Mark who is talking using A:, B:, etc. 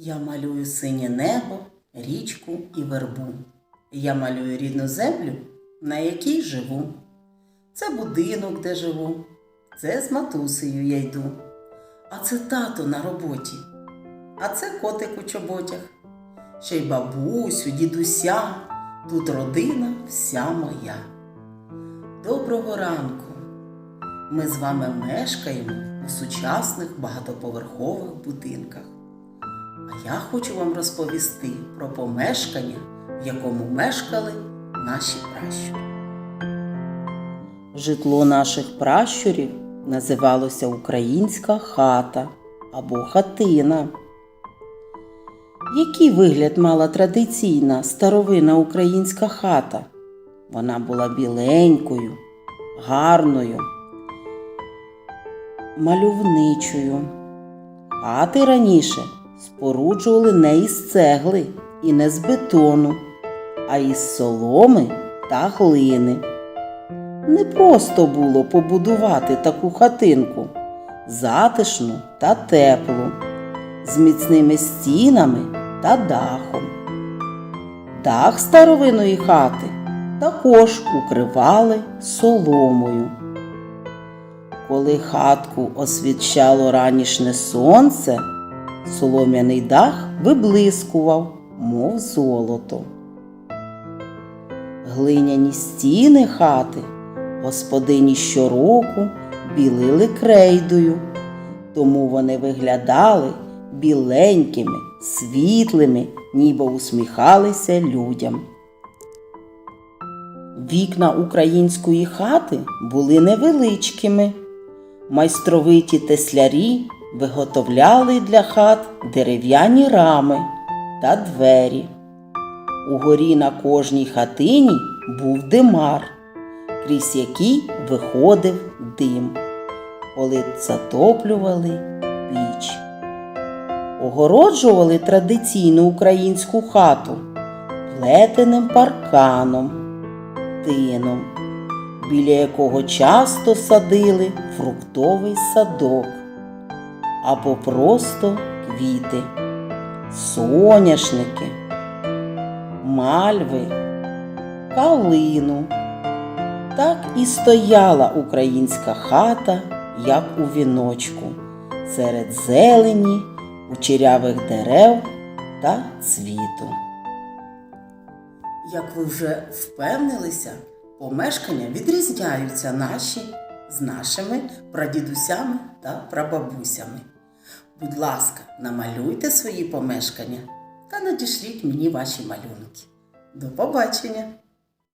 A: Я малюю синє небо, річку і вербу. Я малюю рідну землю, на якій живу. Це будинок, де живу. Це з матусею я йду. А це тато на роботі. А це котик у чоботях. Ще й бабусю, дідуся. Тут родина вся моя. Доброго ранку! Ми з вами мешкаємо у сучасних багатоповерхових будинках. А я хочу вам розповісти про помешкання, в якому мешкали наші пращури. Житло наших пращурів називалося Українська хата або хатина. Який вигляд мала традиційна старовина українська хата? Вона була біленькою, гарною, мальовничою. Хати раніше споруджували не із цегли і не з бетону, а із соломи та глини. Не просто було побудувати таку хатинку затишну та теплу, з міцними стінами та дахом. Дах старовиної хати також укривали соломою. Коли хатку освічало ранішнє сонце, солом'яний дах виблискував, мов золото. Глиняні стіни хати господині щороку білили крейдою, тому вони виглядали біленькими, світлими, ніби усміхалися людям. Вікна української хати були невеличкими. Майстровиті теслярі виготовляли для хат дерев'яні рами та двері. Угорі на кожній хатині був димар, крізь який виходив дим, коли затоплювали піч. Огороджували традиційну українську хату плетеним парканом, тином, біля якого часто садили фруктовий садок або просто квіти, соняшники, мальви, калину. Так і стояла українська хата, як у віночку, серед зелені, кучерявих дерев та цвіту. Як ви вже впевнилися, помешкання відрізняються наші з нашими прадідусями та прабабусями. Будь ласка, намалюйте свої помешкання та надішліть мені ваші малюнки. До побачення!